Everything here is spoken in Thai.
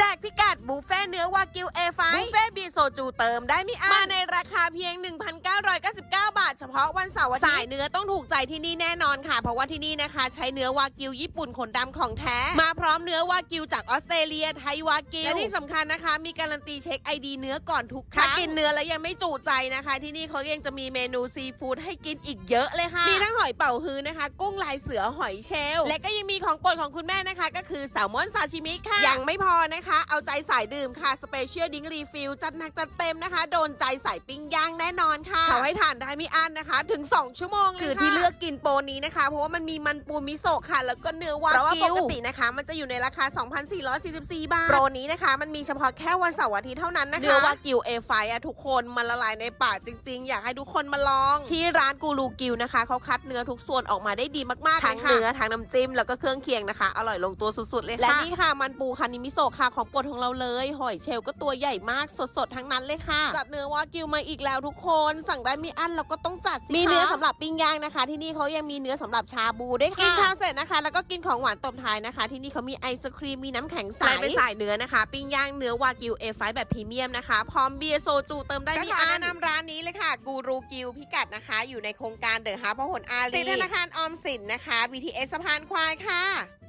แจกพิกัดบุฟเฟ่เนื้อวากิวเอไฟบุฟเฟ่บีโซจูเติมได้ไม่อั้นมาในราคาเพียง 1,999 บาท เฉพาะวันเสาร์อาทิตย์สายเนื้อต้องถูกใจที่นี่แน่นอนค่ะ เพราะว่าที่นี่นะคะ ใช้เนื้อวากิวญี่ปุ่นขนดำของแท้ มาพร้อมเนื้อวากิวจากออสเตรเลียไทยวากิวและที่สำคัญนะคะ มีการันตีเช็คไอดีเนื้อก่อนทุกครั้งถ้ากินเนื้อแล้วยังไม่จุใจนะคะ ที่นี่เขายังจะมีเมนูซีฟู้ดให้กินอีกเยอะเลยค่ะมีทั้งหอยเป่าฮื้อนะคะ กุ้งลายเสือหอยเชลล์และก็ยังมีของโปรดของคุณแม่นะคะ ก็คือแซลมอนซาชิมิค่ะยังไม่พอนะคะเอาใจสายดื่มค่ะสเปเชียลดิงรีฟิลจัดหนักจัดเต็มนะคะ โดนใจสายปิ้งย่างแน่นอนค่ะเขาให้ทานได้ไม่อั้นนะคะ ถึง 2 ชั่วโมงเลยคือที่เลือกกินโปรนี้นะคะ เพราะว่ามันมีมันปูมิโซะค่ะ แล้วก็เนื้อวากิวปกตินะคะ มันจะอยู่ในราคา 2,444 บาท โปรนี้นะคะ มันมีเฉพาะแค่วันเสาร์อาทิตย์เท่านั้นนะคะเนื้อวากิวเอไฟอะทุกคนมันละลายในปากจริง ๆ อยากให้ทุกคนมาลอง ที่ร้านกูรูกิวนะคะเขาคัดเนื้อทุกส่วนออกมาได้ดีมากๆทั้งเนื้อทั้งน้ำจิ้มแล้วก็เครื่องเคียงนะคะ อร่อยลงตัวสุดๆเลยค่ะและนี่ค่ะมันปูคานิมิโซะค่ะของโปรดของเราเลย หอยเชลล์ก็ตัวใหญ่มากสดๆ ทั้งนั้นเลยค่ะจัดเนื้อวากิวมาอีกแล้วทุกคน สั่งได้ไม่อั้นเราก็ต้องจัดสิมีเนื้อสำหรับปิ้งย่างนะคะ ที่นี่เขายังมีเนื้อสำหรับชาบูด้วยค่ะกินข้าวเสร็จนะคะ แล้วก็กินของหวานตบท้ายนะคะ ที่นี่เขามีไอศครีมมีน้ำแข็งใสเป็นสายเนื้อนะคะ ปิ้งย่างเนื้อวากิวเอไฟแบบพรีเมียมนะคะพร้อมเบียร์โซจูเติมได้ไม่อั้นนำร้านนี้เลยค่ะกูรูกิวพิกัดนะคะ อยู่ในโครงการเดอะฮาร์พหลอารีติดธนาคารออมสินนะคะ BTS สะพานควายค่ะ